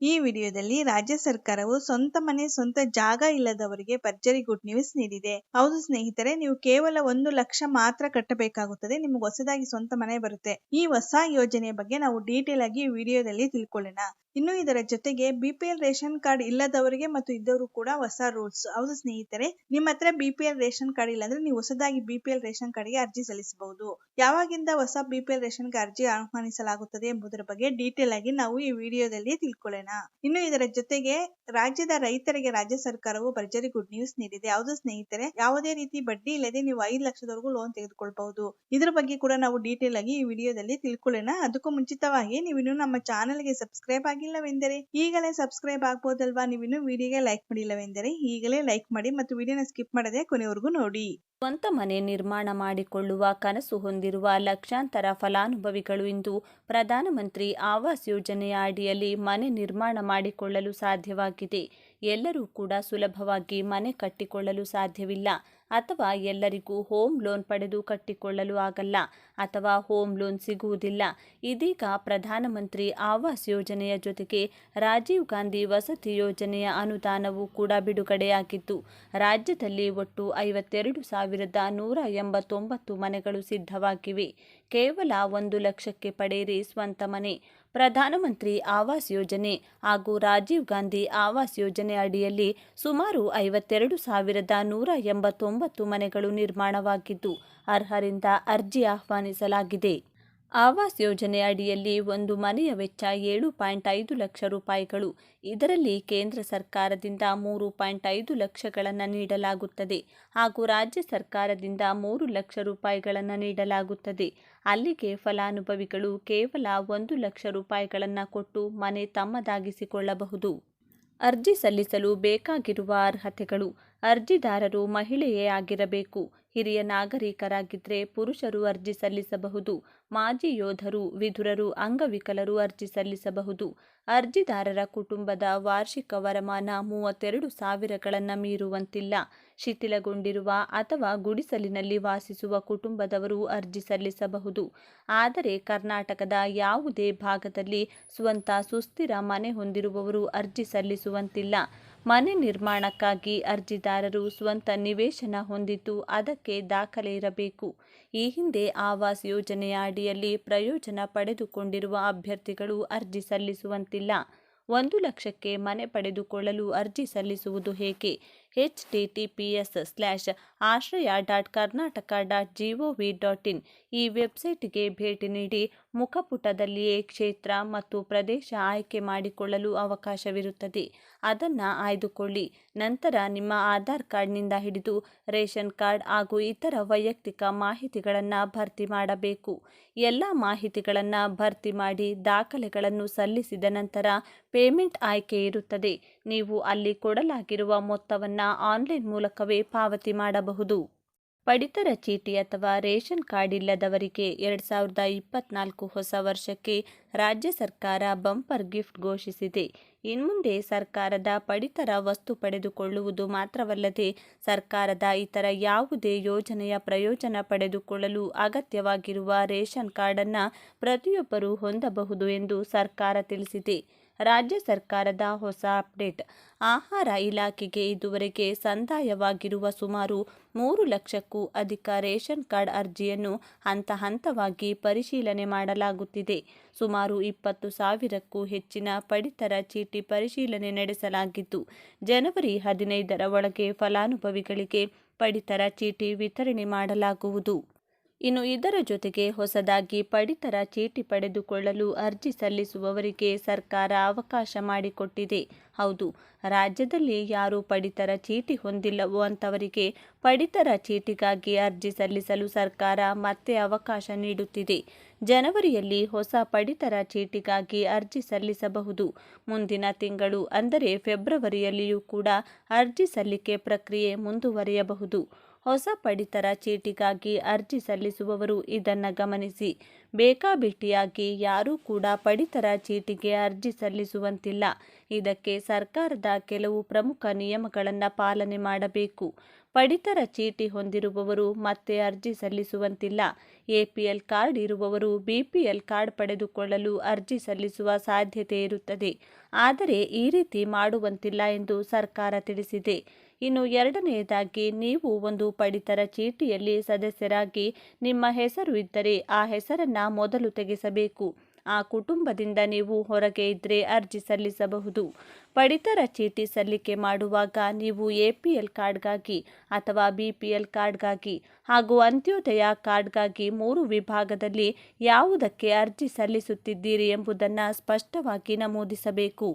ಈ ವಿಡಿಯೋದಲ್ಲಿ ರಾಜ್ಯ ಸರ್ಕಾರವು ಸ್ವಂತ ಮನೆ, ಸ್ವಂತ ಜಾಗ ಇಲ್ಲದವರಿಗೆ ಭರ್ಜರಿ ಗುಡ್ ನ್ಯೂಸ್ ನೀಡಿದೆ. ಹೌದು ಸ್ನೇಹಿತರೆ, ನೀವು ಕೇವಲ ಒಂದು ಲಕ್ಷ ಮಾತ್ರ ಕಟ್ಟಬೇಕಾಗುತ್ತದೆ. ನಿಮಗೆ ಹೊಸದಾಗಿ ಸ್ವಂತ ಮನೆ ಬರುತ್ತೆ. ಈ ಹೊಸ ಯೋಜನೆಯ ಬಗ್ಗೆ ನಾವು ಡೀಟೇಲ್ ಆಗಿ ವಿಡಿಯೋದಲ್ಲಿ ತಿಳ್ಕೊಳ್ಳೋಣ. ಇನ್ನು ಇದರ ಜೊತೆಗೆ ಬಿಪಿಎಲ್ ರೇಷನ್ ಕಾರ್ಡ್ ಇಲ್ಲದವರಿಗೆ ಮತ್ತು ಇದ್ದವರು ಕೂಡ ಹೊಸ ರೂಲ್ಸ್. ಹೌದು ಸ್ನೇಹಿತರೆ, ನಿಮ್ಮ ಹತ್ರ ಬಿಪಿಎಲ್ ರೇಷನ್ ಕಾರ್ಡ್ ಇಲ್ಲ ಅಂದ್ರೆ ನೀವು ಹೊಸದಾಗಿ ಬಿಪಿಎಲ್ ರೇಷನ್ ಕಾರ್ಡ್ಗೆ ಅರ್ಜಿ ಸಲ್ಲಿಸಬಹುದು. ಯಾವಾಗಿಂದ ಹೊಸ ಬಿಪಿಎಲ್ ರೇಷನ್ಗೆ ಅರ್ಜಿ ಆಹ್ವಾನಿಸಲಾಗುತ್ತದೆ ಎಂಬುದರ ಬಗ್ಗೆ ಡೀಟೇಲ್ ಆಗಿ ನಾವು ಈ ವಿಡಿಯೋದಲ್ಲಿ ತಿಳ್ಕೊಳ್ಳೋಣ. ಇನ್ನು ಇದರ ಜೊತೆಗೆ ರಾಜ್ಯದ ರೈತರಿಗೆ ರಾಜ್ಯ ಸರ್ಕಾರವು ಭರ್ಜರಿ ಗುಡ್ ನ್ಯೂಸ್ ನೀಡಿದೆ. ಹೌದು ಸ್ನೇಹಿತರೆ? ಯಾವುದೇ ರೀತಿ ಬಡ್ಡಿ ಇಲ್ಲದೆ ನೀವು ಐದು ಲಕ್ಷದವರೆಗೂ ಲೋನ್ ತೆಗೆದುಕೊಳ್ಬಹುದು. ಇದರ ಬಗ್ಗೆ ಕೂಡ ನಾವು ಡೀಟೇಲ್ ಆಗಿ ಈ ವಿಡಿಯೋದಲ್ಲಿ ತಿಳ್ಕೊಳ್ಳೋಣ. ಅದಕ್ಕೂ ಮುಂಚಿತವಾಗಿ ನೀವು ಇನ್ನು ನಮ್ಮ ಚಾನೆಲ್ಗೆ ಸಬ್ಸ್ಕ್ರೈಬ್ ಆಗಿಲ್ಲವೆಂದರೆ ಈಗಲೇ ಸಬ್ಸ್ಕ್ರೈಬ್ ಆಗ್ಬೋದಲ್ವಾ? ನೀವಿನ್ನು ವಿಡಿಯೋಗೆ ಲೈಕ್ ಮಾಡಿಲ್ಲವೆಂದರೆ ಈಗಲೇ ಲೈಕ್ ಮಾಡಿ ಮತ್ತು ವಿಡಿಯೋನ ಸ್ಕಿಪ್ ಮಾಡದೆ ಕೊನೆವರೆಗೂ ನೋಡಿ. ಸ್ವಂತ ಮನೆ ನಿರ್ಮಾಣ ಮಾಡಿಕೊಳ್ಳುವ ಕನಸು ಹೊಂದಿರುವ ಲಕ್ಷಾಂತರ ಫಲಾನುಭವಿಗಳು ಇಂದು ಪ್ರಧಾನಮಂತ್ರಿ ಆವಾಸ್ ಯೋಜನೆಯ ಅಡಿಯಲ್ಲಿ ಮನೆ ನಿರ್ಮಾಣ ಮಾಡಿಕೊಳ್ಳಲು ಸಾಧ್ಯವಾಗಿದೆ. ಎಲ್ಲರೂ ಕೂಡ ಸುಲಭವಾಗಿ ಮನೆ ಕಟ್ಟಿಕೊಳ್ಳಲು ಸಾಧ್ಯವಿಲ್ಲ. ಅಥವಾ ಎಲ್ಲರಿಗೂ ಹೋಮ್ ಲೋನ್ ಪಡೆದು ಕಟ್ಟಿಕೊಳ್ಳಲು ಆಗಲ್ಲ ಅಥವಾ ಹೋಮ್ ಲೋನ್ ಸಿಗುವುದಿಲ್ಲ. ಇದೀಗ ಪ್ರಧಾನಮಂತ್ರಿ ಆವಾಸ್ ಯೋಜನೆಯ ಜೊತೆಗೆ ರಾಜೀವ್ ಗಾಂಧಿ ವಸತಿ ಯೋಜನೆಯ ಅನುದಾನವೂ ಕೂಡ ಬಿಡುಗಡೆಯಾಗಿದ್ದು, ರಾಜ್ಯದಲ್ಲಿ ಒಟ್ಟು ಐವತ್ತೆರಡು ಸಾವಿರದ ನೂರ ಎಂಬತ್ತೊಂಬತ್ತು ಮನೆಗಳು ಸಿದ್ಧವಾಗಿವೆ. ಕೇವಲ ಒಂದು ಲಕ್ಷಕ್ಕೆ ಪಡೆಯಿರಿ ಸ್ವಂತ ಮನೆ. ಪ್ರಧಾನಮಂತ್ರಿ ಆವಾಸ್ ಯೋಜನೆ ಹಾಗೂ ರಾಜೀವ್ ಗಾಂಧಿ ಆವಾಸ್ ಯೋಜನೆ ಅಡಿಯಲ್ಲಿ ಸುಮಾರು ಐವತ್ತೆರಡು ಸಾವಿರದ ನೂರ ಎಂಬತ್ತೊಂಬತ್ತು ಮನೆಗಳು ನಿರ್ಮಾಣವಾಗಿದ್ದು, ಅರ್ಹರಿಂದ ಅರ್ಜಿ ಆಹ್ವಾನಿಸಲಾಗಿದೆ. ಆವಾಸ್ ಯೋಜನೆ ಅಡಿಯಲ್ಲಿ ಒಂದು ಮನೆಯ ವೆಚ್ಚ ಏಳು ಪಾಯಿಂಟ್ ಐದು ಲಕ್ಷ ರೂಪಾಯಿಗಳು. ಇದರಲ್ಲಿ ಕೇಂದ್ರ ಸರ್ಕಾರದಿಂದ ಮೂರು ಪಾಯಿಂಟ್ ಐದು ಲಕ್ಷಗಳನ್ನು ನೀಡಲಾಗುತ್ತದೆ ಹಾಗೂ ರಾಜ್ಯ ಸರ್ಕಾರದಿಂದ ಮೂರು ಲಕ್ಷ ರೂಪಾಯಿಗಳನ್ನು ನೀಡಲಾಗುತ್ತದೆ. ಅಲ್ಲಿಗೆ ಫಲಾನುಭವಿಗಳು ಕೇವಲ ಒಂದು ಲಕ್ಷ ರೂಪಾಯಿಗಳನ್ನು ಕೊಟ್ಟು ಮನೆ ತಮ್ಮದಾಗಿಸಿಕೊಳ್ಳಬಹುದು. ಅರ್ಜಿ ಸಲ್ಲಿಸಲು ಬೇಕಾಗಿರುವ ಅರ್ಹತೆಗಳು ಅರ್ಜಿದಾರರು ಮಹಿಳೆಯೇ ಆಗಿರಬೇಕು. ಹಿರಿಯ ನಾಗರಿಕರಾಗಿದ್ದರೆ ಪುರುಷರು ಅರ್ಜಿ ಸಲ್ಲಿಸಬಹುದು. ಮಾಜಿ ಯೋಧರು, ವಿಧುರರು, ಅಂಗವಿಕಲರು ಅರ್ಜಿ ಸಲ್ಲಿಸಬಹುದು. ಅರ್ಜಿದಾರರ ಕುಟುಂಬದ ವಾರ್ಷಿಕ ವರಮಾನ ಮೂವತ್ತೆರಡು ಸಾವಿರಗಳನ್ನು ಮೀರುವಂತಿಲ್ಲ. ಶಿಥಿಲಗೊಂಡಿರುವ ಅಥವಾ ಗುಡಿಸಲಿನಲ್ಲಿ ವಾಸಿಸುವ ಕುಟುಂಬದವರು ಅರ್ಜಿ ಸಲ್ಲಿಸಬಹುದು. ಆದರೆ ಕರ್ನಾಟಕದ ಯಾವುದೇ ಭಾಗದಲ್ಲಿ ಸ್ವಂತ ಸುಸ್ಥಿರ ಮನೆ ಹೊಂದಿರುವವರು ಅರ್ಜಿ ಸಲ್ಲಿಸುವಂತಿಲ್ಲ. ಮನೆ ನಿರ್ಮಾಣಕ್ಕಾಗಿ ಅರ್ಜಿದಾರರು ಸ್ವಂತ ನಿವೇಶನ ಹೊಂದಿದ್ದು ಅದಕ್ಕೆ ದಾಖಲೆ ಇರಬೇಕು. ಈ ಹಿಂದೆ ಆವಾಸ್ ಯೋಜನೆಯ ಅಡಿಯಲ್ಲಿ ಪ್ರಯೋಜನ ಪಡೆದುಕೊಂಡಿರುವ ಅಭ್ಯರ್ಥಿಗಳು ಅರ್ಜಿ ಸಲ್ಲಿಸುವಂತಿಲ್ಲ. ಒಂದು ಲಕ್ಷಕ್ಕೆ ಮನೆ ಪಡೆದುಕೊಳ್ಳಲು ಅರ್ಜಿ ಸಲ್ಲಿಸುವುದು ಹೇಗೆ? H T T P S slash Ashraya dot Karnataka dot G O V dot in ಈ ವೆಬ್ಸೈಟ್ಗೆ ಭೇಟಿ ನೀಡಿ ಮುಖಪುಟದಲ್ಲಿಯೇ ಕ್ಷೇತ್ರ ಮತ್ತು ಪ್ರದೇಶ ಆಯ್ಕೆ ಮಾಡಿಕೊಳ್ಳಲು ಅವಕಾಶವಿರುತ್ತದೆ. ಅದನ್ನು ಆಯ್ದುಕೊಳ್ಳಿ. ನಂತರ ನಿಮ್ಮ ಆಧಾರ್ ಕಾರ್ಡ್ನಿಂದ ಹಿಡಿದು ರೇಷನ್ ಕಾರ್ಡ್ ಹಾಗೂ ಇತರ ವೈಯಕ್ತಿಕ ಮಾಹಿತಿಗಳನ್ನು ಭರ್ತಿ ಮಾಡಬೇಕು. ಎಲ್ಲ ಮಾಹಿತಿಗಳನ್ನು ಭರ್ತಿ ಮಾಡಿ ದಾಖಲೆಗಳನ್ನು ಸಲ್ಲಿಸಿದ ನಂತರ ಪೇಮೆಂಟ್ ಆಯ್ಕೆ ಇರುತ್ತದೆ. ನೀವು ಅಲ್ಲಿ ಕೊಡಲಾಗಿರುವ ಮೊತ್ತವನ್ನು ಆನ್ಲೈನ್ ಮೂಲಕವೇ ಪಾವತಿ ಮಾಡಬಹುದು. ಪಡಿತರ ಚೀಟಿ ಅಥವಾ ರೇಷನ್ ಕಾರ್ಡ್ ಇಲ್ಲದವರಿಗೆ ಎರಡು ಸಾವಿರದ ಇಪ್ಪತ್ನಾಲ್ಕು ಹೊಸ ವರ್ಷಕ್ಕೆ ರಾಜ್ಯ ಸರ್ಕಾರ ಬಂಪರ್ ಗಿಫ್ಟ್ ಘೋಷಿಸಿದೆ. ಇನ್ಮುಂದೆ ಸರ್ಕಾರದ ಪಡಿತರ ವಸ್ತು ಪಡೆದುಕೊಳ್ಳುವುದು ಮಾತ್ರವಲ್ಲದೆ ಸರ್ಕಾರದ ಇತರ ಯಾವುದೇ ಯೋಜನೆಯ ಪ್ರಯೋಜನ ಪಡೆದುಕೊಳ್ಳಲು ಅಗತ್ಯವಾಗಿರುವ ರೇಷನ್ ಕಾರ್ಡನ್ನು ಪ್ರತಿಯೊಬ್ಬರೂ ಹೊಂದಬಹುದು ಎಂದು ಸರ್ಕಾರ ತಿಳಿಸಿದೆ. ರಾಜ್ಯ ಸರ್ಕಾರದ ಹೊಸ ಅಪ್ಡೇಟ್. ಆಹಾರ ಇಲಾಖೆಗೆ ಇದುವರೆಗೆ ಸಂದಾಯವಾಗಿರುವ ಸುಮಾರು ಮೂರು ಲಕ್ಷಕ್ಕೂ ಅಧಿಕ ರೇಷನ್ ಕಾರ್ಡ್ ಅರ್ಜಿಯನ್ನು ಹಂತ ಹಂತವಾಗಿ ಪರಿಶೀಲನೆ ಮಾಡಲಾಗುತ್ತಿದೆ. ಸುಮಾರು ಇಪ್ಪತ್ತು ಸಾವಿರಕ್ಕೂ ಹೆಚ್ಚಿನ ಪಡಿತರ ಚೀಟಿ ಪರಿಶೀಲನೆ ನಡೆಸಲಾಗಿದ್ದು, ಜನವರಿ ಹದಿನೈದರ ಒಳಗೆ ಫಲಾನುಭವಿಗಳಿಗೆ ಪಡಿತರ ಚೀಟಿ ವಿತರಣೆ ಮಾಡಲಾಗುವುದು. ಇನ್ನು ಇದರ ಜೊತೆಗೆ ಹೊಸದಾಗಿ ಪಡಿತರ ಚೀಟಿ ಪಡೆದುಕೊಳ್ಳಲು ಅರ್ಜಿ ಸಲ್ಲಿಸುವವರಿಗೆ ಸರ್ಕಾರ ಅವಕಾಶ ಮಾಡಿಕೊಟ್ಟಿದೆ. ಹೌದು, ರಾಜ್ಯದಲ್ಲಿ ಯಾರು ಪಡಿತರ ಚೀಟಿ ಹೊಂದಿಲ್ಲವೋ ಅಂಥವರಿಗೆ ಪಡಿತರ ಚೀಟಿಗಾಗಿ ಅರ್ಜಿ ಸಲ್ಲಿಸಲು ಸರ್ಕಾರ ಮತ್ತೆ ಅವಕಾಶ ನೀಡುತ್ತಿದೆ. ಜನವರಿಯಲ್ಲಿ ಹೊಸ ಪಡಿತರ ಚೀಟಿಗಾಗಿ ಅರ್ಜಿ ಸಲ್ಲಿಸಬಹುದು. ಮುಂದಿನ ತಿಂಗಳು ಅಂದರೆ ಫೆಬ್ರವರಿಯಲ್ಲಿಯೂ ಕೂಡ ಅರ್ಜಿ ಸಲ್ಲಿಕೆ ಪ್ರಕ್ರಿಯೆ ಮುಂದುವರಿಯಬಹುದು. ಹೊಸ ಪಡಿತರ ಚೀಟಿಗಾಗಿ ಅರ್ಜಿ ಸಲ್ಲಿಸುವವರು ಇದನ್ನು ಗಮನಿಸಿ. ಬೇಕಾಬಿಟ್ಟಿಯಾಗಿ ಯಾರೂ ಕೂಡ ಪಡಿತರ ಚೀಟಿಗೆ ಅರ್ಜಿ ಸಲ್ಲಿಸುವಂತಿಲ್ಲ. ಇದಕ್ಕೆ ಸರ್ಕಾರದ ಕೆಲವು ಪ್ರಮುಖ ನಿಯಮಗಳನ್ನು ಪಾಲನೆ ಮಾಡಬೇಕು. ಪಡಿತರ ಚೀಟಿ ಹೊಂದಿರುವವರು ಮತ್ತೆ ಅರ್ಜಿ ಸಲ್ಲಿಸುವಂತಿಲ್ಲ. ಎಪಿಎಲ್ ಕಾರ್ಡ್ ಇರುವವರು ಬಿಪಿಎಲ್ ಕಾರ್ಡ್ ಪಡೆದುಕೊಳ್ಳಲು ಅರ್ಜಿ ಸಲ್ಲಿಸುವ ಸಾಧ್ಯತೆ ಇರುತ್ತದೆ. ಆದರೆ ಈ ರೀತಿ ಮಾಡುವಂತಿಲ್ಲ ಎಂದು ಸರ್ಕಾರ ತಿಳಿಸಿದೆ. ಇನ್ನು ಎರಡನೆಯದಾಗಿ ನೀವು ಒಂದು ಪಡಿತರ ಚೀಟಿಯಲ್ಲಿ ಸದಸ್ಯರಾಗಿ ನಿಮ್ಮ ಹೆಸರು ಇದ್ದರೆ ಆ ಹೆಸರನ್ನು ಮೊದಲು ತೆಗೆಸಬೇಕು. ಆ ಕುಟುಂಬದಿಂದ ನೀವು ಹೊರಗೆ ಇದ್ದರೆ ಅರ್ಜಿ ಸಲ್ಲಿಸಬಹುದು. ಪಡಿತರ ಚೀಟಿ ಸಲ್ಲಿಕೆ ಮಾಡುವಾಗ ನೀವು ಎ ಪಿ ಎಲ್ ಕಾರ್ಡ್ಗಾಗಿ ಅಥವಾ ಬಿ ಪಿ ಎಲ್ ಕಾರ್ಡ್ಗಾಗಿ ಹಾಗೂ ಅಂತ್ಯೋದಯ ಕಾರ್ಡ್ಗಾಗಿ ಮೂರು ವಿಭಾಗದಲ್ಲಿ ಯಾವುದಕ್ಕೆ ಅರ್ಜಿ ಸಲ್ಲಿಸುತ್ತಿದ್ದೀರಿ ಎಂಬುದನ್ನು ಸ್ಪಷ್ಟವಾಗಿ ನಮೂದಿಸಬೇಕು.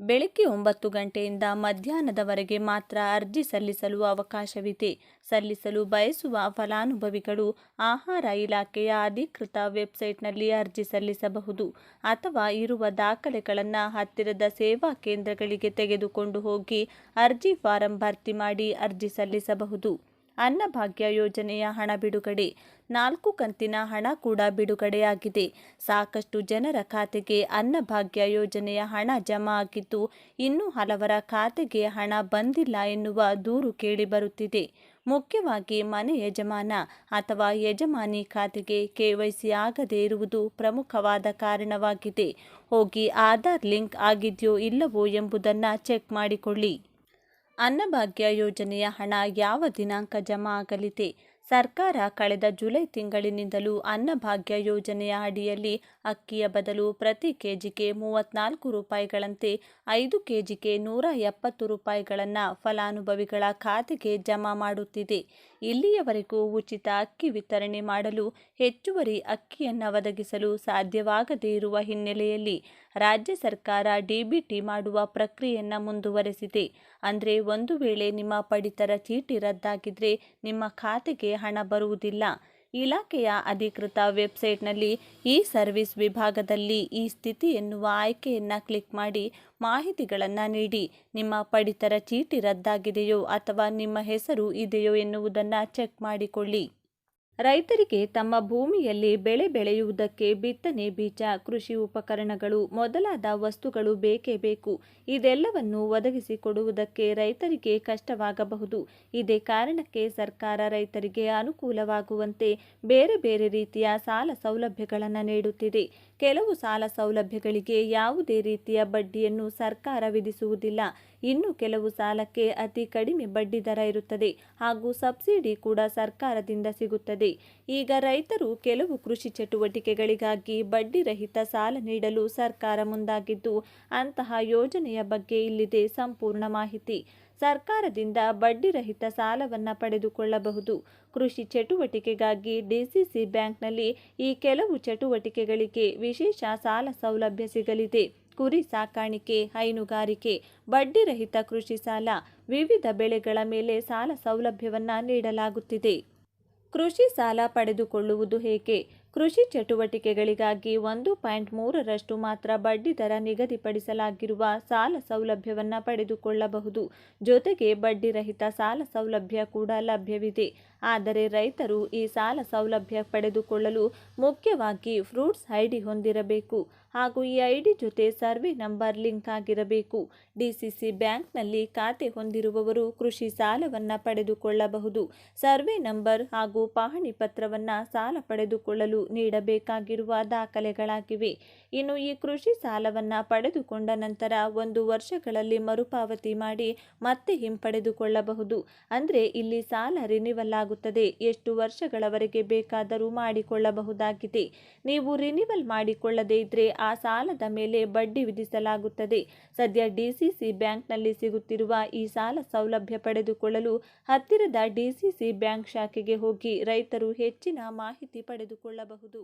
ಬೆಳಗ್ಗೆ ಒಂಬತ್ತು ಗಂಟೆಯಿಂದ ಮಧ್ಯಾಹ್ನದವರೆಗೆ ಮಾತ್ರ ಅರ್ಜಿ ಸಲ್ಲಿಸಲು ಅವಕಾಶವಿದೆ. ಸಲ್ಲಿಸಲು ಬಯಸುವ ಫಲಾನುಭವಿಗಳು ಆಹಾರ ಇಲಾಖೆಯ ಅಧಿಕೃತ ವೆಬ್ಸೈಟ್ನಲ್ಲಿ ಅರ್ಜಿ ಸಲ್ಲಿಸಬಹುದು ಅಥವಾ ಇರುವ ದಾಖಲೆಗಳನ್ನು ಹತ್ತಿರದ ಸೇವಾ ಕೇಂದ್ರಗಳಿಗೆ ತೆಗೆದುಕೊಂಡು ಹೋಗಿ ಅರ್ಜಿ ಫಾರಂ ಭರ್ತಿ ಮಾಡಿ ಅರ್ಜಿ ಸಲ್ಲಿಸಬಹುದು. ಅನ್ನಭಾಗ್ಯ ಯೋಜನೆಯ ಹಣ ಬಿಡುಗಡೆ. ನಾಲ್ಕು ಕಂತಿನ ಹಣ ಕೂಡ ಬಿಡುಗಡೆಯಾಗಿದೆ. ಸಾಕಷ್ಟು ಜನರ ಖಾತೆಗೆ ಅನ್ನಭಾಗ್ಯ ಯೋಜನೆಯ ಹಣ ಜಮಾ ಆಗಿದ್ದು, ಇನ್ನೂ ಹಲವರ ಖಾತೆಗೆ ಹಣ ಬಂದಿಲ್ಲ ಎನ್ನುವ ದೂರು ಕೇಳಿಬರುತ್ತಿದೆ ಮುಖ್ಯವಾಗಿ ಮನೆ ಯಜಮಾನ ಅಥವಾ ಯಜಮಾನಿ ಖಾತೆಗೆ ಕೆವೈಸಿ ಆಗದೇ ಇರುವುದು ಪ್ರಮುಖವಾದ ಕಾರಣವಾಗಿದೆ. ಹೋಗಿ ಆಧಾರ್ ಲಿಂಕ್ ಆಗಿದೆಯೋ ಇಲ್ಲವೋ ಎಂಬುದನ್ನು ಚೆಕ್ ಮಾಡಿಕೊಳ್ಳಿ. ಅನ್ನಭಾಗ್ಯ ಯೋಜನೆಯ ಹಣ ಯಾವ ದಿನಾಂಕ ಜಮಾ ಆಗಲಿದೆ? ಸರ್ಕಾರ ಕಳೆದ ಜುಲೈ ತಿಂಗಳಿನಿಂದಲೂ ಅನ್ನಭಾಗ್ಯ ಯೋಜನೆಯ ಅಡಿಯಲ್ಲಿ ಅಕ್ಕಿಯ ಬದಲು ಪ್ರತಿ ಕೆಜಿಗೆ ಮೂವತ್ನಾಲ್ಕು ರೂಪಾಯಿಗಳಂತೆ ಐದು ಕೆಜಿಗೆ ನೂರ ಎಪ್ಪತ್ತು ರೂಪಾಯಿಗಳನ್ನು ಫಲಾನುಭವಿಗಳ ಖಾತೆಗೆ ಜಮಾ ಮಾಡುತ್ತಿದೆ. ಇಲ್ಲಿಯವರೆಗೂ ಉಚಿತ ಅಕ್ಕಿ ವಿತರಣೆ ಮಾಡಲು ಹೆಚ್ಚುವರಿ ಅಕ್ಕಿಯನ್ನು ಒದಗಿಸಲು ಸಾಧ್ಯವಾಗದೇ ಇರುವ ಹಿನ್ನೆಲೆಯಲ್ಲಿ ರಾಜ್ಯ ಸರ್ಕಾರ ಡಿಬಿಟಿ ಮಾಡುವ ಪ್ರಕ್ರಿಯೆಯನ್ನು ಮುಂದುವರೆಸಿದೆ. ಅಂದರೆ ಒಂದು ವೇಳೆ ನಿಮ್ಮ ಪಡಿತರ ಚೀಟಿ ರದ್ದಾಗಿದ್ದರೆ ನಿಮ್ಮ ಖಾತೆಗೆ ಹಣ ಬರುವುದಿಲ್ಲ. ಇಲಾಖೆಯ ಅಧಿಕೃತ ವೆಬ್ಸೈಟ್ನಲ್ಲಿ ಈ ಸರ್ವಿಸ್ ವಿಭಾಗದಲ್ಲಿ ಈ ಸ್ಥಿತಿ ಎನ್ನುವ ಆಯ್ಕೆಯನ್ನು ಕ್ಲಿಕ್ ಮಾಡಿ ಮಾಹಿತಿಗಳನ್ನು ನೀಡಿ. ನಿಮ್ಮ ಪಡಿತರ ಚೀಟಿ ರದ್ದಾಗಿದೆಯೋ ಅಥವಾ ನಿಮ್ಮ ಹೆಸರು ಇದೆಯೋ ಎನ್ನುವುದನ್ನು ಚೆಕ್ ಮಾಡಿಕೊಳ್ಳಿ. ರೈತರಿಗೆ ತಮ್ಮ ಭೂಮಿಯಲ್ಲಿ ಬೆಳೆ ಬೆಳೆಯುವುದಕ್ಕೆ ಬಿತ್ತನೆ ಬೀಜ, ಕೃಷಿ ಉಪಕರಣಗಳು, ಮೊದಲಾದ ವಸ್ತುಗಳು ಬೇಕೇ ಬೇಕು. ಇದೆಲ್ಲವನ್ನು ಒದಗಿಸಿಕೊಡುವುದಕ್ಕೆ ರೈತರಿಗೆ ಕಷ್ಟವಾಗಬಹುದು. ಇದೇ ಕಾರಣಕ್ಕೆ ಸರ್ಕಾರ ರೈತರಿಗೆ ಅನುಕೂಲವಾಗುವಂತೆ ಬೇರೆ ಬೇರೆ ರೀತಿಯ ಸಾಲ ಸೌಲಭ್ಯಗಳನ್ನು ನೀಡುತ್ತಿದೆ. ಕೆಲವು ಸಾಲ ಸೌಲಭ್ಯಗಳಿಗೆ ಯಾವುದೇ ರೀತಿಯ ಬಡ್ಡಿಯನ್ನು ಸರ್ಕಾರ ವಿಧಿಸುವುದಿಲ್ಲ. ಇನ್ನು ಕೆಲವು ಸಾಲಕ್ಕೆ ಅತಿ ಕಡಿಮೆ ಬಡ್ಡಿ ದರ ಇರುತ್ತದೆ ಹಾಗೂ ಸಬ್ಸಿಡಿ ಕೂಡ ಸರ್ಕಾರದಿಂದ ಸಿಗುತ್ತದೆ. ಈಗ ರೈತರು ಕೆಲವು ಕೃಷಿ ಚಟುವಟಿಕೆಗಳಿಗಾಗಿ ಬಡ್ಡಿ ರಹಿತ ಸಾಲ ನೀಡಲು ಸರ್ಕಾರ ಮುಂದಾಗಿದ್ದು, ಅಂತಹ ಯೋಜನೆಯ ಬಗ್ಗೆ ಇಲ್ಲಿದೆ ಸಂಪೂರ್ಣ ಮಾಹಿತಿ. ಸರ್ಕಾರದಿಂದ ಬಡ್ಡಿರಹಿತ ಸಾಲವನ್ನು ಪಡೆದುಕೊಳ್ಳಬಹುದು. ಕೃಷಿ ಚಟುವಟಿಕೆಗಾಗಿ ಡಿಸಿಸಿ ಬ್ಯಾಂಕ್ನಲ್ಲಿ ಈ ಕೆಲವು ಚಟುವಟಿಕೆಗಳಿಗೆ ವಿಶೇಷ ಸಾಲ ಸೌಲಭ್ಯ ಸಿಗಲಿದೆ. ಕುರಿ ಸಾಕಾಣಿಕೆ, ಹೈನುಗಾರಿಕೆ ಬಡ್ಡಿರಹಿತ ಕೃಷಿ ಸಾಲ, ವಿವಿಧ ಬೆಳೆಗಳ ಮೇಲೆ ಸಾಲ ಸೌಲಭ್ಯವನ್ನು ನೀಡಲಾಗುತ್ತಿದೆ. ಕೃಷಿ ಸಾಲ ಪಡೆದುಕೊಳ್ಳುವುದು ಹೇಗೆ ಕೃಷಿ ಚಟುವಟಿಕೆಗಳಿಗಾಗಿ ಒಂದು ಪಾಯಿಂಟ್ ಮೂರರಷ್ಟು ಮಾತ್ರ ಬಡ್ಡಿ ದರ ನಿಗದಿಪಡಿಸಲಾಗಿರುವ ಸಾಲ ಸೌಲಭ್ಯವನ್ನು ಪಡೆದುಕೊಳ್ಳಬಹುದು. ಜೊತೆಗೆ ಬಡ್ಡಿ ರಹಿತ ಸಾಲ ಸೌಲಭ್ಯ ಕೂಡ ಲಭ್ಯವಿದೆ. ಆದರೆ ರೈತರು ಈ ಸಾಲ ಸೌಲಭ್ಯ ಪಡೆದುಕೊಳ್ಳಲು ಮುಖ್ಯವಾಗಿ ಫ್ರೂಟ್ಸ್ ಐಡಿ ಹೊಂದಿರಬೇಕು. ಹಾಗೂ ಈ ಐಡಿ ಜೊತೆ ಸರ್ವೆ ನಂಬರ್ ಲಿಂಕ್ ಆಗಿರಬೇಕು. ಡಿಸಿಸಿ ಬ್ಯಾಂಕ್ನಲ್ಲಿ ಖಾತೆ ಹೊಂದಿರುವವರು ಕೃಷಿ ಸಾಲವನ್ನು ಪಡೆದುಕೊಳ್ಳಬಹುದು. ಸರ್ವೆ ನಂಬರ್ ಹಾಗೂ ಪಹಣಿ ಪತ್ರವನ್ನು ಸಾಲ ಪಡೆದುಕೊಳ್ಳಲು ನೀಡಬೇಕಾಗಿರುವ ದಾಖಲೆಗಳಾಗಿವೆ. ಇನ್ನು ಈ ಕೃಷಿ ಸಾಲವನ್ನು ಪಡೆದುಕೊಂಡ ನಂತರ ಒಂದು ವರ್ಷಗಳಲ್ಲಿ ಮರುಪಾವತಿ ಮಾಡಿ ಮತ್ತೆ ಹಿಂಪಡೆದುಕೊಳ್ಳಬಹುದು. ಅಂದರೆ ಇಲ್ಲಿ ಸಾಲ ರಿನಿವಲ್ ಆಗುತ್ತದೆ. ಎಷ್ಟು ವರ್ಷಗಳವರೆಗೆ ಬೇಕಾದರೂ ಮಾಡಿಕೊಳ್ಳಬಹುದಾಗಿದೆ. ನೀವು ರಿನಿವಲ್ ಮಾಡಿಕೊಳ್ಳದೇ ಇದ್ದರೆ ಆ ಸಾಲದ ಮೇಲೆ ಬಡ್ಡಿ ವಿಧಿಸಲಾಗುತ್ತದೆ. ಸದ್ಯ ಡಿಸಿಸಿ ಬ್ಯಾಂಕ್ನಲ್ಲಿ ಸಿಗುತ್ತಿರುವ ಈ ಸಾಲ ಸೌಲಭ್ಯ ಪಡೆದುಕೊಳ್ಳಲು ಹತ್ತಿರದ ಡಿಸಿಸಿ ಬ್ಯಾಂಕ್ ಶಾಖೆಗೆ ಹೋಗಿ ರೈತರು ಹೆಚ್ಚಿನ ಮಾಹಿತಿ ಪಡೆದುಕೊಳ್ಳಬಹುದು.